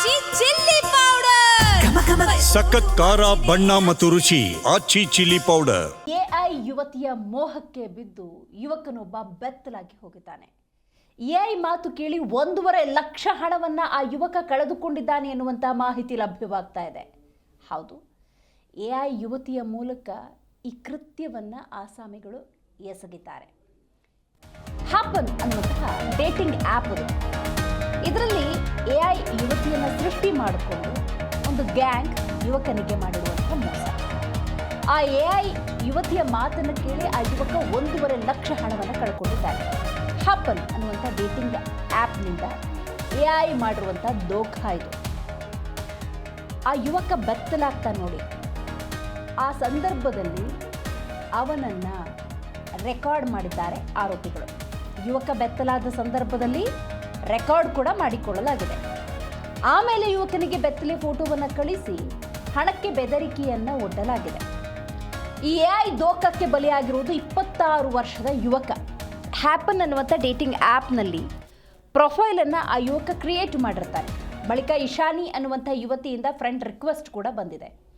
ಆಚಿ chilli powder ಸಖತ್ ಖಾರ ಬಣ್ಣ ಮತ್ತು ರುಚಿ ಆಚಿ ಚಿಲ್ಲಿ ಪೌಡರ್ ಎಐ ಯುವತಿಯ ಮೋಹಕ್ಕೆ ಬಿದ್ದು ಯುವಕನೊಬ್ಬ ಬೆತ್ತಲಾಗಿ ಹೋಗಿದ್ದಾನೆ. ಎಐ ಮಾತು ಕೇಳಿ ಒಂದೂವರೆ ಲಕ್ಷ ಹಣವನ್ನ ಆ ಯುವಕ ಕಳೆದುಕೊಂಡಿದ್ದಾನೆ ಎನ್ನುವಂತಹ ಮಾಹಿತಿ ಲಭ್ಯವಾಗ್ತಾ ಇದೆ. ಹೌದು ಎಐ ಯುವತಿಯ ಮೂಲಕ ಈ ಕೃತ್ಯವನ್ನ ಆಸಾಮಿಗಳು ಎಸಗಿದ್ದಾರೆ. ಹ್ಯಾಪನ್ ಅನ್ನುವಂತಹ ಡೇಟಿಂಗ್ ಆಪ್ ಅದು. ಯುವತಿಯನ್ನು ಸೃಷ್ಟಿ ಮಾಡಿಕೊಂಡು ಒಂದು ಗ್ಯಾಂಗ್ ಯುವಕನಿಗೆ ಮಾಡಿರುವಂಥ ಮೋಸ. ಆ ಎಐ ಯುವತಿಯ ಮಾತನ್ನು ಕೇಳಿ ಆ ಯುವಕ ಒಂದೂವರೆ ಲಕ್ಷ ಹಣವನ್ನು ಕಳ್ಕೊಂಡಿದ್ದಾರೆ ಹ್ಯಾಪನ್ ಅನ್ನುವಂಥ ಡೇಟಿಂಗ್ ಆ್ಯಪ್ನಿಂದ ಎಐ ಮಾಡಿರುವಂಥ ದೋಖ ಇದು ಆ ಯುವಕ ಬೆತ್ತಲಾಗ್ತಾ ನೋಡಿ. ಆ ಸಂದರ್ಭದಲ್ಲಿ ಅವನನ್ನ ರೆಕಾರ್ಡ್ ಮಾಡಿದ್ದಾರೆ ಆರೋಪಿಗಳು. ಯುವಕ ಬೆತ್ತಲಾದ ಸಂದರ್ಭದಲ್ಲಿ ರೆಕಾರ್ಡ್ ಕೂಡ ಮಾಡಿಕೊಳ್ಳಲಾಗಿದೆ. ಆಮೇಲೆ ಯುವಕನಿಗೆ ಬೆತ್ತಲೆ ಫೋಟೋವನ್ನು ಕಳಿಸಿ ಹಣಕ್ಕೆ ಬೆದರಿಕೆಯನ್ನ ಒಡ್ಡಲಾಗಿದೆ. ಈ ಎಐ ದೋಖಕ್ಕೆ ಬಲಿಯಾಗಿರುವುದು ಇಪ್ಪತ್ತಾರು ವರ್ಷದ ಯುವಕ. ಹ್ಯಾಪನ್ ಅನ್ನುವಂಥ ಡೇಟಿಂಗ್ ಆ್ಯಪ್ನಲ್ಲಿ ಪ್ರೊಫೈಲನ್ನು ಆ ಯುವಕ ಕ್ರಿಯೇಟ್ ಮಾಡಿರ್ತಾರೆ. ಬಳಿಕ ಇಶಾನಿ ಅನ್ನುವಂಥ ಯುವತಿಯಿಂದ ಫ್ರೆಂಡ್ ರಿಕ್ವೆಸ್ಟ್ ಕೂಡ ಬಂದಿದೆ.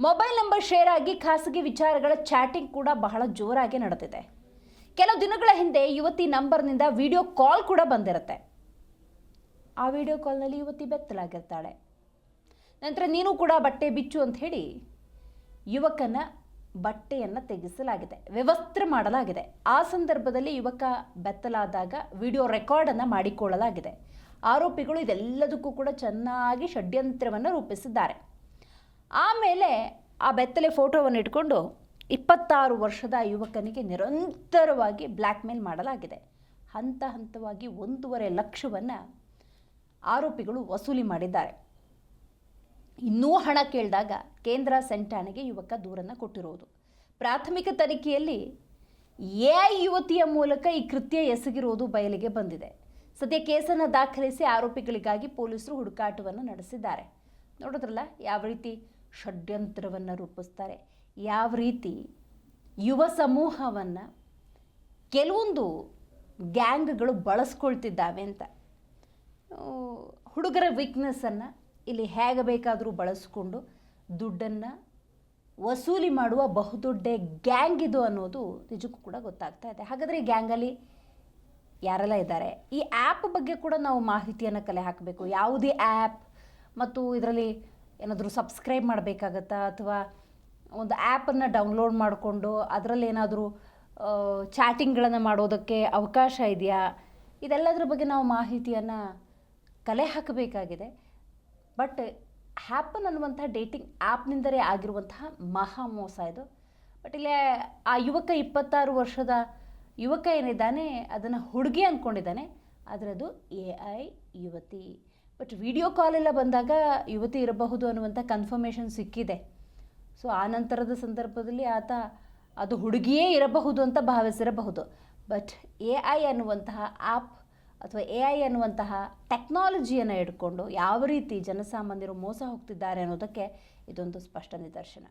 ಮೊಬೈಲ್ ನಂಬರ್ ಶೇರ್ ಆಗಿ ಖಾಸಗಿ ವಿಚಾರಗಳ ಚಾಟಿಂಗ್ ಕೂಡ ಬಹಳ ಜೋರಾಗಿ ನಡೆದಿದೆ. ಕೆಲವು ದಿನಗಳ ಹಿಂದೆ ಯುವತಿ ನಂಬರ್ನಿಂದ ವಿಡಿಯೋ ಕಾಲ್ ಕೂಡ ಬಂದಿರುತ್ತೆ. ಆ ವಿಡಿಯೋ ಕಾಲ್ನಲ್ಲಿ ಯುವತಿ ಬೆತ್ತಲಾಗಿರ್ತಾಳೆ. ನಂತರ ನೀನು ಕೂಡ ಬಟ್ಟೆ ಬಿಚ್ಚು ಅಂತ ಹೇಳಿ ಯುವಕನ ಬಟ್ಟೆಯನ್ನು ತೆಗೆಸಲಾಗಿದೆ. ವ್ಯವಸ್ಥೆ ಮಾಡಲಾಗಿದೆ. ಆ ಸಂದರ್ಭದಲ್ಲಿ ಯುವಕ ಬೆತ್ತಲಾದಾಗ ವಿಡಿಯೋ ರೆಕಾರ್ಡನ್ನು ಮಾಡಿಕೊಳ್ಳಲಾಗಿದೆ. ಆರೋಪಿಗಳು ಇದೆಲ್ಲದಕ್ಕೂ ಕೂಡ ಚೆನ್ನಾಗಿ ಷಡ್ಯಂತ್ರವನ್ನು ರೂಪಿಸಿದ್ದಾರೆ. ಆಮೇಲೆ ಆ ಬೆತ್ತಲೆ ಫೋಟೋವನ್ನು ಇಟ್ಕೊಂಡು ಇಪ್ಪತ್ತಾರು ವರ್ಷದ ಯುವಕನಿಗೆ ನಿರಂತರವಾಗಿ ಬ್ಲ್ಯಾಕ್ಮೇಲ್ ಮಾಡಲಾಗಿದೆ. ಹಂತ ಹಂತವಾಗಿ ಒಂದೂವರೆ ಲಕ್ಷವನ್ನು ಆರೋಪಿಗಳು ವಸೂಲಿ ಮಾಡಿದ್ದಾರೆ. ಇನ್ನೂ ಹಣ ಕೇಳಿದಾಗ ಕೇಂದ್ರ ಸೆಂಟಾಣೆಗೆ ಯುವಕ ದೂರನ್ನು ಕೊಟ್ಟಿರುವುದು ಪ್ರಾಥಮಿಕ ತನಿಖೆಯಲ್ಲಿ ಎಐ ಯುವತಿಯ ಮೂಲಕ ಈ ಕೃತ್ಯ ಎಸಗಿರುವುದು ಬಯಲಿಗೆ ಬಂದಿದೆ. ಸದ್ಯ ಕೇಸನ್ನು ದಾಖಲಿಸಿ ಆರೋಪಿಗಳಿಗಾಗಿ ಪೊಲೀಸರು ಹುಡುಕಾಟವನ್ನು ನಡೆಸಿದ್ದಾರೆ. ನೋಡಿದ್ರಲ್ಲ, ಯಾವ ರೀತಿ ಷಡ್ಯಂತ್ರವನ್ನು ರೂಪಿಸ್ತಾರೆ, ಯಾವ ರೀತಿ ಯುವ ಸಮೂಹವನ್ನು ಕೆಲವೊಂದು ಗ್ಯಾಂಗ್ಗಳು ಬಳಸ್ಕೊಳ್ತಿದ್ದಾವೆ ಅಂತ. ಹುಡುಗರ ವೀಕ್ನೆಸ್ಸನ್ನು ಇಲ್ಲಿ ಹೇಗೆ ಬೇಕಾದರೂ ಬಳಸಿಕೊಂಡು ದುಡ್ಡನ್ನು ವಸೂಲಿ ಮಾಡುವ ಬಹುದೊಡ್ಡ ಗ್ಯಾಂಗ್ ಇದು ಅನ್ನೋದು ನಿಜಕ್ಕೂ ಕೂಡ ಗೊತ್ತಾಗ್ತಾ ಇದೆ. ಹಾಗಾದರೆ ಈ ಗ್ಯಾಂಗಲ್ಲಿ ಯಾರೆಲ್ಲ ಇದ್ದಾರೆ? ಈ ಆ್ಯಪ್ ಬಗ್ಗೆ ಕೂಡ ನಾವು ಮಾಹಿತಿಯನ್ನು ಕಲೆ ಹಾಕಬೇಕು. ಯಾವುದೇ ಆ್ಯಪ್ ಮತ್ತು ಇದರಲ್ಲಿ ಏನಾದರೂ ಸಬ್ಸ್ಕ್ರೈಬ್ ಮಾಡಬೇಕಾಗತ್ತಾ? ಅಥವಾ ಒಂದು ಆ್ಯಪನ್ನು ಡೌನ್ಲೋಡ್ ಮಾಡಿಕೊಂಡು ಅದರಲ್ಲಿ ಏನಾದರೂ ಚಾಟಿಂಗ್ಗಳನ್ನು ಮಾಡೋದಕ್ಕೆ ಅವಕಾಶ ಇದೆಯಾ? ಇದೆಲ್ಲದರ ಬಗ್ಗೆ ನಾವು ಮಾಹಿತಿಯನ್ನು ಕಲೆ ಹಾಕಬೇಕಾಗಿದೆ. ಬಟ್ ಹ್ಯಾಪನ್ ಅನ್ನುವಂಥ ಡೇಟಿಂಗ್ ಆ್ಯಪ್ನಿಂದಲೇ ಆಗಿರುವಂತಹ ಮಹಾ ಮೋಸ ಇದು. ಬಟ್ ಇಲ್ಲೇ ಆ ಯುವಕ ಇಪ್ಪತ್ತಾರು ವರ್ಷದ ಯುವಕ ಏನಿದ್ದಾನೆ, ಅದನ್ನು ಹುಡುಗಿ ಅಂದ್ಕೊಂಡಿದ್ದಾನೆ ಆದರೆ ಅದು ಎ ಐ ಯುವತಿ. ಬಟ್ ವಿಡಿಯೋ ಕಾಲೆಲ್ಲ ಬಂದಾಗ ಯುವತಿ ಇರಬಹುದು ಅನ್ನುವಂಥ ಕನ್ಫರ್ಮೇಷನ್ ಸಿಕ್ಕಿದೆ. ಸೊ ಆ ನಂತರದ ಸಂದರ್ಭದಲ್ಲಿ ಆತ ಅದು ಹುಡುಗಿಯೇ ಇರಬಹುದು ಅಂತ ಭಾವಿಸಿರಬಹುದು. ಬಟ್ ಎ ಐ ಅನ್ನುವಂತಹ ಆ್ಯಪ್ ಅಥವಾ ಎ ಐ ಅನ್ನುವಂತಹ ಟೆಕ್ನಾಲಜಿಯನ್ನು ಇಟ್ಕೊಂಡು ಯಾವ ರೀತಿ ಜನಸಾಮಾನ್ಯರು ಮೋಸ ಹೋಗ್ತಿದ್ದಾರೆ ಅನ್ನೋದಕ್ಕೆ ಇದೊಂದು ಸ್ಪಷ್ಟ ನಿದರ್ಶನ.